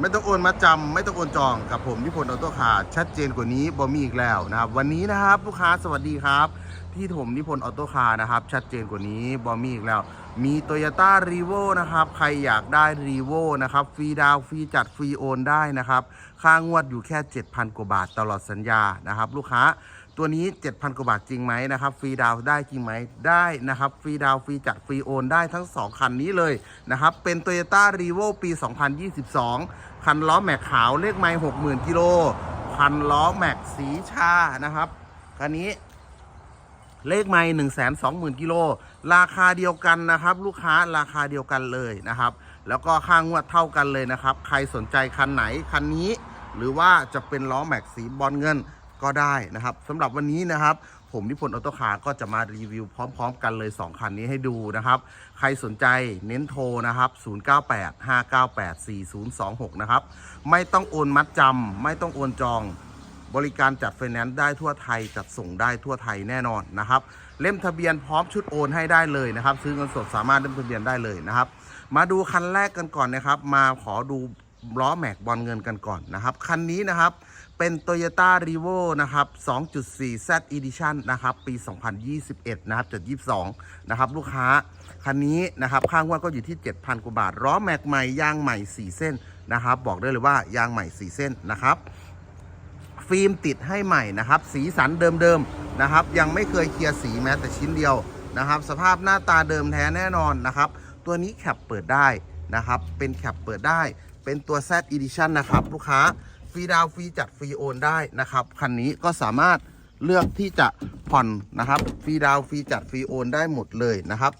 ไม่ต้องโอนมาจำไม่ต้องโอนจองกับผมนิพนธ์ออโต้คาร์ชัดเจนกว่านี้บอมีอีกแล้วนะครับ วันนี้นะครับลูกค้าสวัสดีครับ ที่ผมนิพนธ์ออโต้คาร์นะครับ ชัดเจนกว่านี้บอมีอีกแล้ว มี t o y ยต้ารีโวนะครับ ใครอยากได้รีโวนะครับฟรีดาวฟรีจัดฟรีโอนได้นะครับ ค่างวดอยู่แค่ 7,000 กว่าบาทตลอดสัญญานะครับ ลูกค้า ตัวนี้ 7,000 กว่าบาทจริงไหมนะครับฟรีดาวได้จริงไหมได้นะครับฟรีดาวฟรีจัดฟรีโอนได้ทั้ง 2 คันนี้เลยนะครับ เป็น Toyota r e v o ปี 2022 คันล้อแม็กขาวเลขไมล์60,000 กิโล คันล้อแม็กสีชานะครับ คันนี้เลขไม่หนึ่งแสนสองหมื่นกิโล ราคาเดียวกันนะครับ ลูกค้าราคาเดียวกันเลยนะครับ แล้วก็ค่างวดเท่ากันเลยนะครับ ใครสนใจคันไหน คันนี้ หรือว่าจะเป็นล้อแม็กสีบอลเงิน ก็ได้นะครับสำหรับวันนี้นะครับ ผมนิพนธ์ออโต้คาร์ก็จะมารีวิวพร้อม ๆ กันเลย 2 คันนี้ให้ดูนะครับ ใครสนใจเน้นโทรนะครับ 0985984026 นะครับ ไม่ต้องโอนมัดจำไม่ต้องโอนจองบริการจัดไฟแนนซ์ได้ทั่วไทย จัดส่งได้ทั่วไทยแน่นอนนะครับ เล่มทะเบียนพร้อมชุดโอนให้ได้เลยนะครับ ซื้อเงินสดสามารถเล่มทะเบียนได้เลยนะครับ มาดูคันแรกกันก่อนนะครับ มาขอดู ล้อแม็กบอลเงินกันก่อนนะครับ คันนี้นะครับเป็น Toyota r e v o นะครับ2.4 Z Edition นะครับ ปี 2021 นะครับจุด22 นะครับ ลูกค้า คันนี้นะครับ ข้างว่าก็อยู่ที่ 7,000 กว่าบาท ล้อแม็กใหม่ ยางใหม่ 4 เส้นนะครับ บอกได้เลยว่ายางใหม่ 4 เส้นนะครับ ฟิล์มติดให้ใหม่นะครับ สีสันเดิมๆนะครับ ยังไม่เคยเคลียร์สีแม้แต่ชิ้นเดียวนะครับ สภาพหน้าตาเดิมแท้แน่นอนนะครับ ตัวนี้แคปเปิดได้นะครับ เป็นแคปเปิดได้ เป็นตัว Z Edition นะครับ ลูกค้าฟรีดาวฟรีจัดฟรีโอนได้นะครับ คันนี้ก็สามารถเลือกที่จะผ่อนนะครับฟรีดาวฟรีจัดฟรีโอนได้หมดเลยนะครับ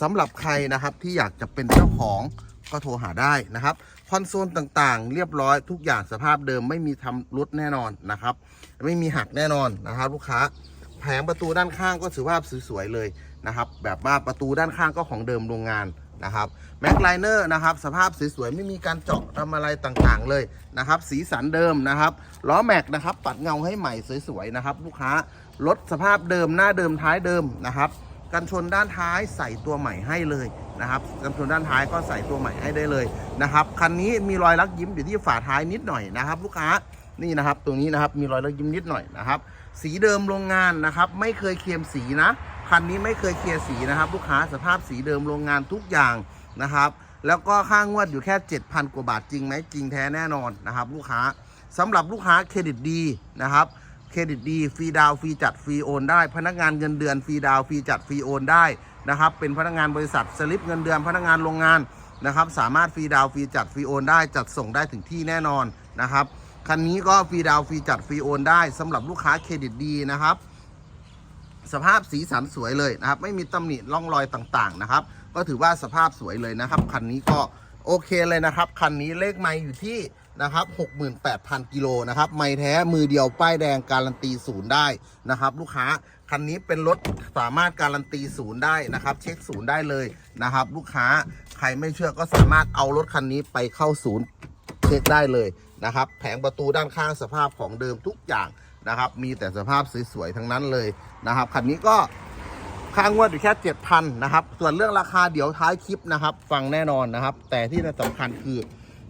สำหรับใครนะครับที่อยากจะเป็นเจ้าของก็โทรหาได้นะครับคอนโซลต่างๆ เรียบร้อยทุกอย่างสภาพเดิมไม่มีทำรุดแน่นอนนะครับ ไม่มีหักแน่นอนนะครับ ลูกค้าแผงประตูด้านข้างก็ถือว่าสวยๆเลยนะครับ แบบว่าประตูด้านข้างก็ของเดิมโรงงาน นะครับแม็กไลเนอร์นะครับสภาพสวยๆไม่มีการเจาะทำอะไรต่างๆเลยนะครับ สีสันเดิมนะครับล้อแม็กนะครับ ปัดเงาให้ใหม่สวยๆนะครับ ลูกค้ารถสภาพเดิมหน้าเดิมท้ายเดิมนะครับกันชนด้านท้ายใส่ตัวใหม่ให้เลยนะครับกันชนด้านท้ายก็ใส่ตัวใหม่ให้ได้เลยนะครับคันนี้มีรอยลักยิ้มอยู่ที่ฝาท้ายนิดหน่อยนะครับ ลูกค้านี่นะครับ ตรงนี้นะครับมีรอยลักยิ้มนิดหน่อยนะครับ สีเดิมโรงงานนะครับ ไม่เคยเคลียมสีนะ คันนี้ไม่เคยเคลียร์สีนะครับ ลูกค้าสภาพสีเดิมโรงงานทุกอย่างนะครับ แล้วก็ค่างวดอยู่แค่ 7,000 กว่าบาทจริงไหมจริงแท้แน่นอนนะครับ ลูกค้าสำหรับลูกค้าเครดิตดีนะครับเครดิตดีฟรีดาวฟรีจัดฟรีโอนได้ พนักงานเงินเดือนฟรีดาวฟรีจัดฟรีโอนได้นะครับ เป็นพนักงานบริษัทสลิปเงินเดือนพนักงานโรงงานนะครับ สามารถฟรีดาวฟรีจัดฟรีโอนได้จัดส่งได้ถึงที่แน่นอนนะครับคันนี้ก็ฟรีดาวฟรีจัดฟรีโอนได้สำหรับลูกค้าเครดิตดีนะครับ สภาพสีสันสวยเลยนะครับ ไม่มีตำหนิร่องรอยต่างๆนะครับ ก็ถือว่าสภาพสวยเลยนะครับ คันนี้ก็โอเคเลยนะครับ คันนี้เลขไม้อยู่ที่นะครับ68,000 กิโลนะครับ ไม้แท้มือเดียวป้ายแดงการันตีศูนย์ได้นะครับ ลูกค้า คันนี้เป็นรถสามารถการันตีศูนย์ได้นะครับ เช็คศูนย์ได้เลยนะครับ ลูกค้าใครไม่เชื่อก็สามารถเอารถคันนี้ไปเข้าศูนย์เช็คได้เลยนะครับ แผงประตูด้านข้างสภาพของเดิมทุกอย่าง นะครับ มีแต่สภาพสวยๆทั้งนั้นเลยนะครับคันนี้ก็ค่างวดอยู่แค่7,000นะครับ ส่วนเรื่องราคาเดี๋ยวท้ายคลิปนะครับ ฟังแน่นอนนะครับ แต่ที่สำคัญคือ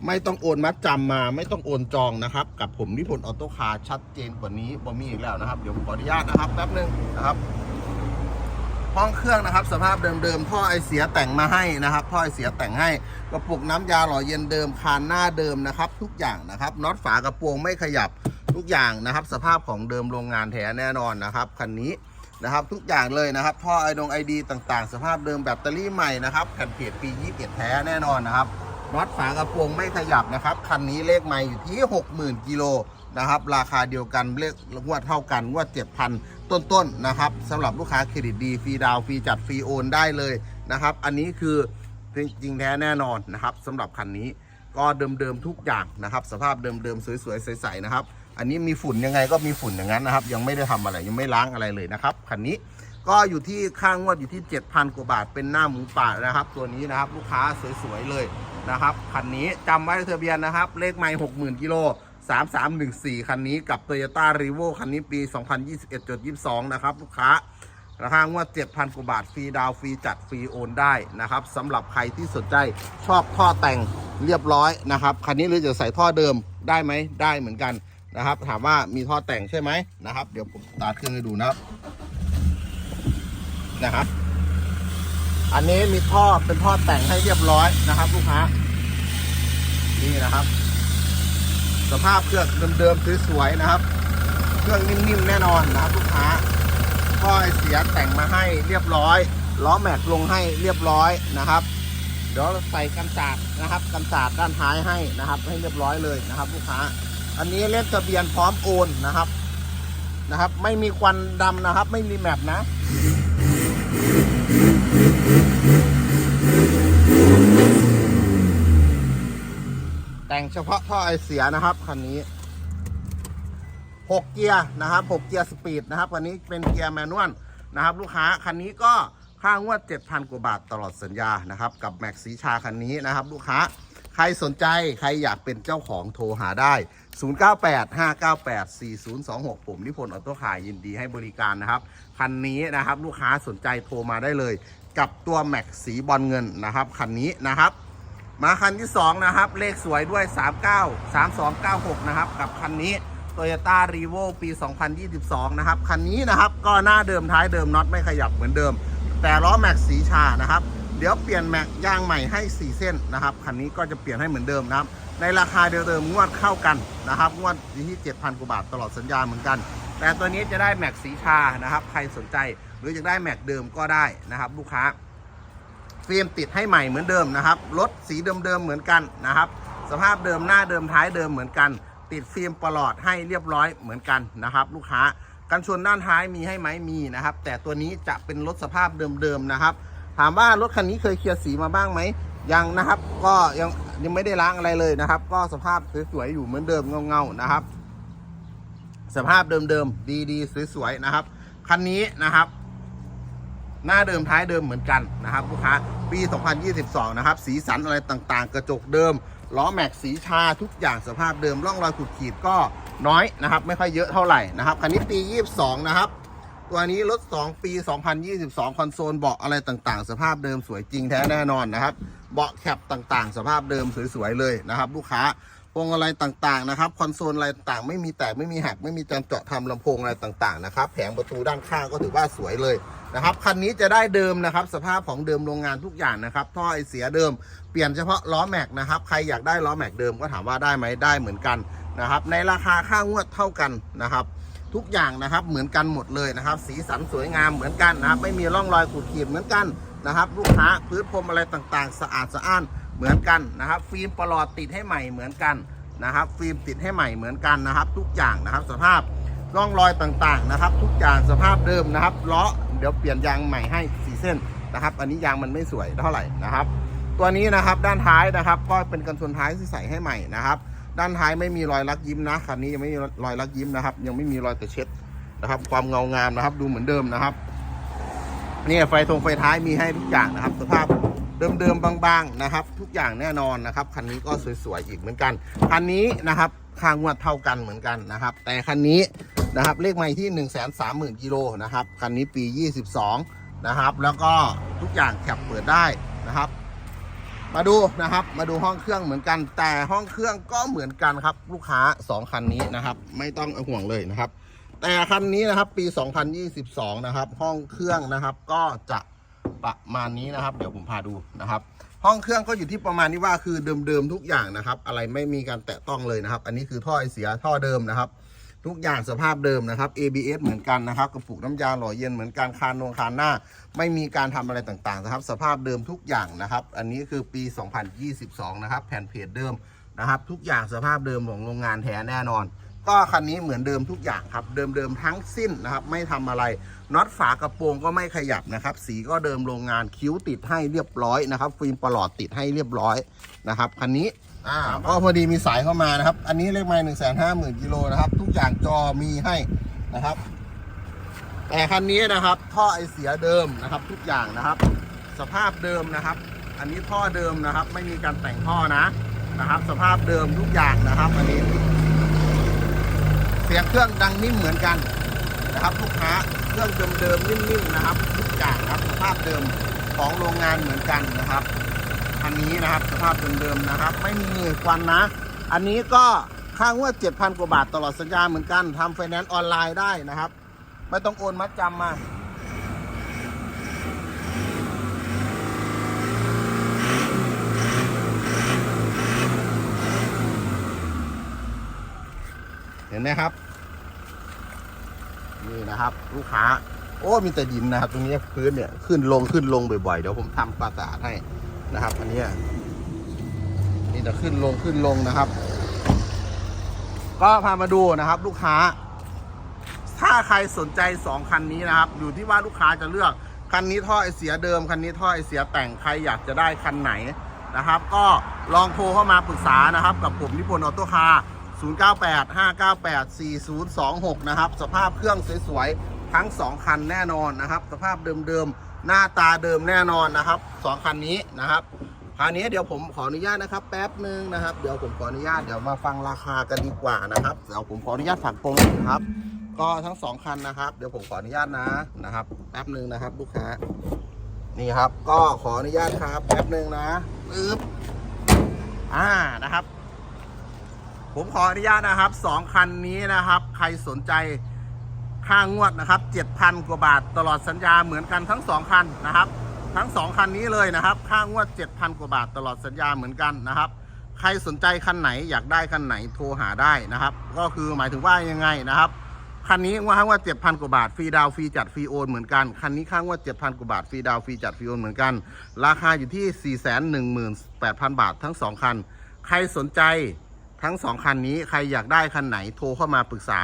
ไม่ต้องโอนมัดจำมา ไม่ต้องโอนจองนะครับ กับผมนิพนธ์ออโต้คาร์ชัดเจนกว่านี้บ่มีอีกแล้วนะครับ เดี๋ยวขออนุญาตนะครับแป๊บนึงนะครับห้องเครื่องนะครับ สภาพเดิมๆท่อไอเสียแต่งมาให้นะครับท่อไอเสียแต่งให้กระปุกน้ำยาหล่อเย็นเดิมคานหน้าเดิมนะครับ ทุกอย่างนะครับน็อตฝากระโปรงไม่ขยับ ทุกอย่างนะครับสภาพของเดิมโรงงานแท้แน่นอนนะครับคันนี้นะครับทุกอย่างเลยนะครับท่อไอดงไอดีต่างๆ สภาพเดิมแบตเตอรี่ใหม่นะครับแผ่นเพจปี21แท้แน่นอนนะครับน็อตฝากระโปรงไม่ขยับนะครับคันนี้เลขใหม่อยู่ที่ 60,000กิโลนะครับราคาเดียวกันเลขงวดเท่ากันงวด7,000 ต้นๆนะครับสำหรับลูกค้าเครดิตดีฟรีดาวฟรีจัดฟรีโอนได้เลยนะครับอันนี้คือจริงแท้แน่นอนนะครับสำหรับคันนี้ก็เดิมๆทุกอย่างนะครับ สภาพเดิมๆสวยๆใสๆนะครับ อันนี้มีฝุ่นยังไงก็มีฝุ่นอย่างนั้นนะครับ ยังไม่ได้ทำอะไรยังไม่ล้างอะไรเลยนะครับคันนี้ก็อยู่ที่ข้างงวดอยู่ที่ 7,000กว่าบาทเป็นหน้าหมูป่านะครับ ตัวนี้นะครับลูกค้าสวยๆเลยนะครับคันนี้จำไว้ทะเบียนนะครับ เลขไม่60,000กิโล3314 คันนี้กับ Toyota r e v o คันนี้ปี 2021.22 นะครับ ลูกค้าราคางวด7,000กว่าบาท ฟรีดาวฟรีจัดฟรีโอนได้นะครับสำหรับใครที่สนใจชอบท่อแต่งเรียบร้อยนะครับ คันนี้หรือจะใส่ท่อเดิมได้ไหมได้เหมือนกัน นะครับ ถามว่ามีท่อแต่งใช่ไหมนะครับ เดี๋ยวผมตาร์ทเครื่องให้ดูนะครับนะครับ อันนี้มีท่อเป็นท่อแต่งให้เรียบร้อยนะครับ ลูกค้านี่นะครับ สภาพเครื่องเดิมๆสวยๆนะครับ เครื่องนิ่มๆแน่นอนนะครับ ลูกค้าท่อเสียแต่งมาให้เรียบร้อยล้อแม็กลงให้เรียบร้อยนะครับ เดี๋ยวใส่กันศาสตร์นะครับกันศาสตร์ด้านท้ายให้นะครับ ให้เรียบร้อยเลยนะครับ ลูกค้า อันนี้เล่มทะเบียนพร้อมโอนนะครับนะครับ ไม่มีควันดำนะครับ ไม่มีแมปนะแต่งเฉพาะท่อไอเสียนะครับคันนี้ 6 เกียร์นะครับ 6 เกียร์สปีดนะครับคันนี้เป็นเกียร์แมนนวลนะครับ ลูกค้าคันนี้ก็ค่างวด 7,000 กว่าบาทตลอดสัญญานะครับ กับแม็กสีชาคันนี้นะครับ ลูกค้า ใครสนใจใครอยากเป็นเจ้าของโทรหาได้ 0985984026 ผมนิพนธ์ออโต้ขายยินดีให้บริการนะครับ คันนี้นะครับลูกค้าสนใจโทรมาได้เลย กับตัวแม็กสีบอลเงินนะครับคันนี้นะครับ มาคันที่ 2 นะครับ เลขสวยด้วย 39 3296 นะครับ กับคันนี้ Toyota r e v o ปี 2022 นะครับ คันนี้นะครับก็หน้าเดิมท้ายเดิมน็อตไม่ขยับเหมือนเดิม แต่ล้อแม็กสีชานะครับ ดี๋ยวเปลี่ยนแม็กยางใหม่ให้ 4 เส้นนะครับคันนี้ก็จะเปลี่ยนให้เหมือนเดิมนะครับ ในราคาเดิมๆงวดเข้ากันนะครับ งวดยู่ที่ 7,000กว่าบาทตลอดสัญญาเหมือนกัน แต่ตัวนี้จะได้แม็กสีชานะครับ ใครสนใจหรืออยากได้แม็กเดิมก็ได้นะครับ ลูกค้าฟิล์มติดให้ใหม่เหมือนเดิมนะครับรถสีเดิมๆเหมือนกันนะครับ สภาพเดิมหน้าเดิมท้ายเดิมเหมือนกัน ติดฟิล์มประหลอดให้เรียบร้อยเหมือนกันนะครับ ลูกค้ากันชนด้านท้ายมีให้ไหมมีนะครับ แต่ตัวนี้จะเป็นรถสภาพเดิมๆนะครับ ถามว่ารถคันนี้เคยเคลียร์สีมาบ้างไหมยังนะครับ ก็ยังยังไม่ได้ล้างอะไรเลยนะครับ ก็สภาพสวยๆอยู่เหมือนเดิมเงาๆนะครับ สภาพเดิมๆดีๆสวยๆนะครับคันนี้นะครับ หน้าเดิมท้ายเดิมเหมือนกันนะครับลูกค้าปี 2022 นะครับ สีสันอะไรต่างๆ กระจกเดิมล้อแม็กสีชาทุกอย่างสภาพเดิมร่องรอยขูดขีดก็น้อยนะครับ ไม่ค่อยเยอะเท่าไหร่นะครับคันนี้ปี 22 นะครับ ตัวนี้รถ 2 ปี 2022 คอนโซลเบาะอะไรต่างๆ สภาพเดิมสวยจริงแท้แน่นอนนะครับเบาะแคปต่างๆ สภาพเดิมสวยๆเลยนะครับ ลูกค้าพวงอะไรต่างๆนะครับคอนโซลอะไรต่างๆไม่มีแตกไม่มีหักไม่มีจานเจาะทำลำโพงอะไรต่างๆนะครับแผงประตูด้านข้างก็ถือว่าสวยเลยนะครับคันนี้จะได้เดิมนะครับสภาพของเดิมโรงงานทุกอย่างนะครับท่อไอเสียเดิมเปลี่ยนเฉพาะล้อแม็กนะครับใครอยากได้ล้อแม็กเดิมก็ถามว่าได้ไหมได้เหมือนกันนะครับในราคาค่างวดเท่ากันนะครับ ทุกอย่างนะครับเหมือนกันหมดเลยนะครับ สีสันสวยงามเหมือนกันนะครับ ไม่มีร่องรอยขูดขีดเหมือนกันนะครับ ลูกค้าพื้นพรมอะไรต่างๆ สะอาดสะอ้านเหมือนกันนะครับ ฟิล์มปลอดติดให้ใหม่เหมือนกันนะครับ ฟิล์มติดให้ใหม่เหมือนกันนะครับ ทุกอย่างนะครับสภาพร่องรอยต่างๆนะครับ ทุกอย่างสภาพเดิมนะครับล้อเดี๋ยวเปลี่ยนยางใหม่ให้สี่เส้นนะครับ อันนี้ยางมันไม่สวยเท่าไหร่นะครับ ตัวนี้นะครับด้านท้ายนะครับ ก็เป็นกันชนท้ายที่ใส่ให้ใหม่นะครับ ด้านท้ายไม่มีรอยลักยิ้มนะคันนี้ยังไม่มีรอยลักยิ้มนะครับ ยังไม่มีรอยแตะเช็ดนะครับ ความเงางามนะครับ ดูเหมือนเดิมนะครับนี่ไฟทงไฟท้ายมีให้ทุกอย่างนะครับ สภาพเดิมๆบางๆนะครับ ทุกอย่างแน่นอนนะครับคันนี้ก็สวยๆอีกเหมือนกันคันนี้นะครับค่างวดเท่ากันเหมือนกันนะครับ แต่คันนี้นะครับเลขไม่ที่ 1 3 0 0 0 0กิโลนะครับคันนี้ปี 22 นะครับ แล้วก็ทุกอย่างแคปเปิดได้นะครับ มาดูนะครับ มาดูห้องเครื่องเหมือนกัน แต่ห้องเครื่องก็เหมือนกันครับ ลูกค้า 2 คันนี้นะครับ ไม่ต้องห่วงเลยนะครับ แต่คันนี้นะครับ ปี 2022 นะครับ ห้องเครื่องนะครับก็จะประมาณนี้นะครับ เดี๋ยวผมพาดูนะครับ ห้องเครื่องก็อยู่ที่ประมาณนี้ว่าคือเดิมๆทุกอย่างนะครับ อะไรไม่มีการแตะต้องเลยนะครับ อันนี้คือท่อไอเสียท่อเดิมนะครับ ทุกอย่างสภาพเดิมนะครับ ABS เหมือนกันนะครับกระปุกน้ำยาหล่อเย็นเหมือนกันคานนงคานหน้า ไม่มีการทำอะไรต่างๆนะครับ สภาพเดิมทุกอย่างนะครับ อันนี้คือปี 2022 นะครับ แผ่นเพจเดิมนะครับ ทุกอย่างสภาพเดิมของโรงงานแท้แน่นอน ก็คันนี้เหมือนเดิมทุกอย่างครับเดิมๆทั้งสิ้นนะครับ ไม่ทำอะไรน็อตฝากระโปรงก็ไม่ขยับนะครับ สีก็เดิมโรงงานคิ้วติดให้เรียบร้อยนะครับ ฟิล์มปลอดติดให้เรียบร้อยนะครับคันนี้ อ่าก็พอดีมีสายเข้ามานะครับ อันนี้เลขไม้หนึ่งแสนห้าหมื่นกิโลนะครับ ทุกอย่างจอมีให้นะครับ แต่คันนี้นะครับ ท่อไอเสียเดิมนะครับ ทุกอย่างนะครับ สภาพเดิมนะครับ อันนี้ท่อเดิมนะครับ ไม่มีการแต่งท่อนะนะครับ สภาพเดิมทุกอย่างนะครับ อันนี้ เสียงเครื่องดังนิ่มเหมือนกันนะครับลูกค้าเครื่องเดิมๆนิ่มๆนะครับ ทุกอย่างครับ สภาพเดิมของโรงงานเหมือนกันนะครับ คันนี้นะครับ สภาพเดิมๆนะครับ ไม่มีควันนะ อันนี้ก็ค่างวด7,000 กว่าบาทตลอดสัญญาเหมือนกันทำไฟแนนซ์ออนไลน์ได้นะครับ ไม่ต้องโอนมัดจำมาเห็นไหมครับ นี่นะครับ ลูกค้า โอ้มีแต่ดินนะครับ ตรงนี้พื้นเนี่ยขึ้นลงขึ้นลงบ่อยๆ เดี๋ยวผมทำควาสาดให้ นะครับ อันนี้นี่จะขึ้นลงขึ้นลงนะครับ ก็พามาดูนะครับ ลูกค้า ถ้าใครสนใจ 2 คันนี้นะครับ อยู่ที่ว่าลูกค้าจะเลือก คันนี้ท่อไอเสียเดิม คันนี้ท่อไอเสียแต่งใครอยากจะได้คันไหนนะครับ ก็ลองโทรเข้ามาปรึกษานะครับ กับผมนิพนธ์ออโต้คาร์098 598 4026 นะครับ สภาพเครื่องสวยๆ ทั้ง 2 คันแน่นอนนะครับ สภาพเดิมๆ หน้าตาเดิมแน่นอนนะครับ2คันนี้นะครับคราวนี้เดี๋ยวผมขออนุญาตนะครับ แป๊บหนึ่งนะครับ เดี๋ยวผมขออนุญาตเดี๋ยวมาฟังราคากันดีกว่านะครับเดี๋ยวผมขออนุญาตฝากตรงนะครับ ก็ทั้งสองคันนะครับ เดี๋ยวผมขออนุญาตนะนะครับ แป๊บหนึ่งนะครับ ลูกค้า นี่ครับ ก็ขออนุญาตครับ แป๊บหนึ่งนะปึ๊บอ่านะครับ ผมขออนุญาตนะครับสองคันนี้นะครับ ใครสนใจ ค่างวดนะครับ 7,000 กว่าบาทตลอดสัญญาเหมือนกันทั้งสองคันนะครับ ทั้งสองคันนี้เลยนะครับ ค่างวด 7,000 กว่าบาทตลอดสัญญาเหมือนกันนะครับ ใครสนใจคันไหนอยากได้คันไหนโทรหาได้นะครับ ก็คือหมายถึงว่ายังไงนะครับคันนี้ว่าค่างวด7,000กว่าบาทฟรีดาวฟรีจัดฟรีโอนเหมือนกันคันนี้ค่างวด7,000กว่าบาทฟรีดาวฟรีจัดฟรีโอนเหมือนกัน ราคาอยู่ที่418,000บาททั้งสองคัน ใครสนใจทั้งสองคันนี้ใครอยากได้คันไหนโทรเข้ามาปรึกษา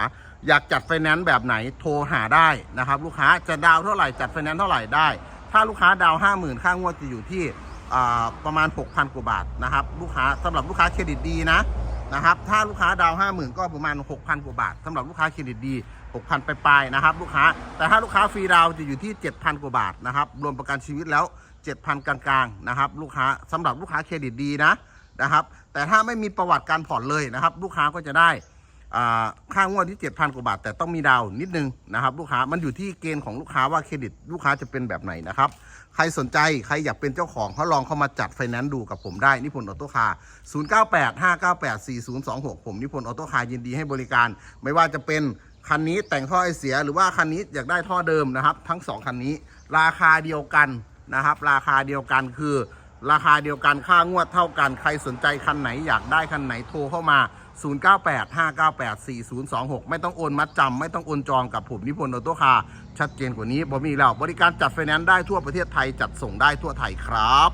อยากจัดไฟแนนซ์แบบไหนโทรหาได้นะครับ ลูกค้าจะดาวเท่าไหร่จัดไฟแนนซ์เท่าไหร่ได้ ถ้าลูกค้าดาวห้าหมื่นค่างวดจะอยู่ที่ประมาณ 6,000 กว่าบาทนะครับลูกค้าสำหรับลูกค้าเครดิตดีนะนะครับถ้าลูกค้าดาวห้าหมื่นก็ประมาณ 6,000 กว่าบาทสำหรับลูกค้าเครดิตดี 6,000 ไปลายๆนะครับ ลูกค้าแต่ถ้าลูกค้าฟรีดาวจะอยู่ที่ 7,000 กว่าบาทนะครับรวมประกันชีวิตแล้ว 7,000 กลางๆนะครับลูกค้าสำหรับลูกค้าเครดิตดีนะนะครับแต่ถ้าไม่มีประวัติการผ่อนเลยนะครับ ลูกค้าก็จะได้ ค่างวดที่ 7,000 กว่าบาท แต่ต้องมีดาวนิดนึงนะครับ ลูกค้ามันอยู่ที่เกณฑ์ของลูกค้าว่าเครดิต ลูกค้าจะเป็นแบบไหนนะครับ ใครสนใจใครอยากเป็นเจ้าของเขาลองเข้ามาจัดไฟแนนซ์ดูกับผมได้นิพนธ์ออโต้คาร์098 598 4026 ผมนิพนธ์ออโต้คาร์ยินดีให้บริการ ไม่ว่าจะเป็นคันนี้แต่งท่อไอเสียหรือว่าคันนี้อยากได้ท่อเดิมนะครับ ทั้งสองคันนี้ ราคาเดียวกันนะครับ ราคาเดียวกันคือ ราคาเดียวกันค่างวดเท่ากัน ใครสนใจคันไหนอยากได้คันไหนโทรเข้ามา 0985984026 ไม่ต้องโอนมัดจำไม่ต้องโอนจองกับผมนิพนธ์ออโต้คาร์ชัดเจนกว่านี้บ่มีแล้วบริการจัดไฟแนนซ์ได้ทั่วประเทศไทยจัดส่งได้ทั่วไทยครับ